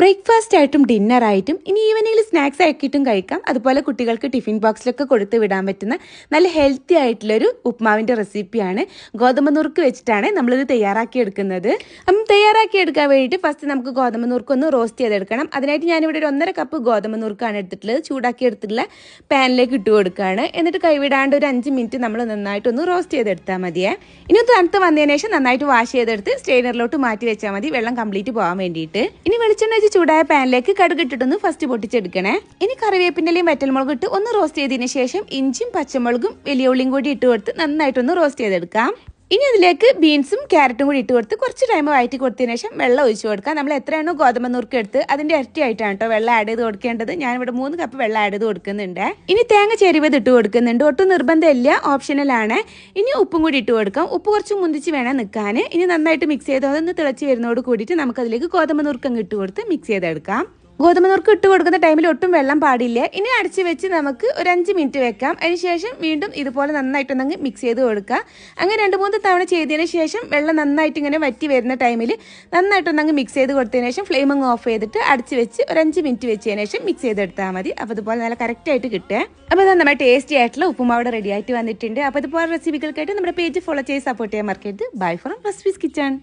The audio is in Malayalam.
ബ്രേക്ക്ഫാസ്റ്റ് ആയിട്ടും ഡിന്നർ ആയിട്ടും ഇനി ഈവനിങ്ങിൽ സ്നാക്സ് ആക്കിയിട്ടും കഴിക്കാം. അതുപോലെ കുട്ടികൾക്ക് ടിഫിൻ ബോക്സിലൊക്കെ കൊടുത്ത് വിടാൻ പറ്റുന്ന നല്ല ഹെൽത്തി ആയിട്ടുള്ളൊരു ഉപ്മാവിന്റെ റെസിപ്പിയാണ്. ഗോതമ്പ് നുറുക്ക് വെച്ചിട്ടാണ് നമ്മളിത് തയ്യാറാക്കി എടുക്കുന്നത് അപ്പം തയ്യാറാക്കി എടുക്കാൻ വേണ്ടിയിട്ട് ഫസ്റ്റ് നമുക്ക് ഗോതമ്പ് നുറുക്ക് ഒന്ന് റോസ്റ്റ് ചെയ്തെടുക്കണം. അതിനായിട്ട് ഞാനിവിടെ ഒരു ഒന്നര കപ്പ് ഗോതമ്പ് നുറുക്കാണ് എടുത്തിട്ടുള്ളത്. ചൂടാക്കി എടുത്തിട്ടുള്ള പാനിലേക്ക് ഇട്ട് കൊടുക്കുകയാണ്. എന്നിട്ട് കൈവിടാണ്ട് ഒരു അഞ്ച് മിനിറ്റ് നമ്മൾ നന്നായിട്ടൊന്ന് റോസ്റ്റ് ചെയ്തെടുത്താൽ മതിയേ. ഇനി തണുത്ത് വന്നതിന് ശേഷം നന്നായിട്ട് വാഷ് ചെയ്തെടുത്ത് സ്ട്രെയിനറിലോട്ട് മാറ്റി വെച്ചാൽ മതി. വെള്ളം കംപ്ലീറ്റ് പോകാൻ വേണ്ടിയിട്ട്. ഇനി വെളിച്ചെണ്ണ വെച്ച് ചൂടായ പാനിലേക്ക് കടുക് ഇട്ടിട്ടൊന്ന് ഫസ്റ്റ് പൊട്ടിച്ചെടുക്കണേ. ഇനി കറിവേപ്പിന്റെയും വറ്റൽമുളകും ഇട്ട് ഒന്ന് റോസ്റ്റ് ചെയ്തതിന് ശേഷം ഇഞ്ചിയും പച്ചമുളകും വലിയ ഉള്ളിയും കൂടി ഇട്ട് കൊടുത്ത് നന്നായിട്ടൊന്ന് റോസ്റ്റ് ചെയ്തെടുക്കാം. ഇനി അതിലേക്ക് ബീൻസും ക്യാരറ്റും കൂടി ഇട്ട് കൊടുത്ത് കുറച്ച് ടൈം വഴറ്റി കൊടുത്തതിന് ശേഷം വെള്ളം ഒഴിച്ച് കൊടുക്കാം നമ്മൾ എത്രയാണോ ഗോതമ്പ് നുറുക്ക് എടുത്ത് ഇരട്ടി ആയിട്ടാണ് കേട്ടോ വെള്ളം ആഡ് ചെയ്ത് കൊടുക്കേണ്ടത്. ഞാൻ ഇവിടെ മൂന്ന് കപ്പ് വെള്ളം ആഡ് ചെയ്ത് കൊടുക്കുന്നുണ്ട്. ഇനി തേങ്ങ ചെരുവത് ഇട്ട് കൊടുക്കുന്നുണ്ട്. ഒട്ടും നിർബന്ധമില്ല. ഓപ്ഷണലാണ് ഇനി ഉപ്പും കൂടി ഇട്ട് കൊടുക്കാം. ഉപ്പ് കുറച്ച് മുന്തിച്ച് വേണം നിൽക്കാൻ. ഇനി നന്നായിട്ട് മിക്സ് ചെയ്ത് അതൊന്ന് തിളച്ച് വരുന്നതോട് കൂടിയിട്ട് നമുക്ക് അതിലേക്ക് ഗോതമ്പ് നുറുക്കം ഇട്ട് കൊടുത്ത് മിക്സ് ചെയ്തെടുക്കാം. ഗോതമ്പ് നുറുക്ക് ഇട്ട് കൊടുക്കുന്ന ടൈമിൽ ഒട്ടും വെള്ളം പാടില്ല. ഇനി അടച്ച് വെച്ച് നമുക്ക് ഒരു അഞ്ച് മിനിറ്റ് വെക്കാം. അതിനുശേഷം വീണ്ടും ഇതുപോലെ നന്നായിട്ടൊന്നങ്ങ് മിക്സ് ചെയ്ത് കൊടുക്കുക അങ്ങനെ രണ്ട് മൂന്ന് തവണ ചെയ്തതിന് ശേഷം വെള്ളം നന്നായിട്ട് ഇങ്ങനെ വറ്റി വരുന്ന ടൈമിൽ നന്നായിട്ടൊന്നങ്ങ് മിക്സ് ചെയ്ത് കൊടുത്തതിന് ശേഷം ഫ്ലെയിം അങ്ങ് ഓഫ് ചെയ്തിട്ട് അടച്ച് വെച്ച് ഒരു അഞ്ച് മിനിറ്റ് വെച്ചതിന് ശേഷം മിക്സ് ചെയ്തെടുത്താൽ മതി. അപ്പോൾ ഇതുപോലെ നല്ല കറക്റ്റായിട്ട് കിട്ടുക. അപ്പോൾ അത് നമ്മുടെ ടേസ്റ്റി ആയിട്ടുള്ള ഉപ്പുമാവിടെ റെഡി ആയിട്ട് വന്നിട്ടുണ്ട്. അപ്പോൾ ഇതുപോലെ റെസിപ്പികൾക്കായിട്ട് നമ്മുടെ പേജ് ഫോളോ ചെയ്ത് സപ്പോർട്ട് ചെയ്യാൻ മറക്കരുത്. Bye from recipes kitchen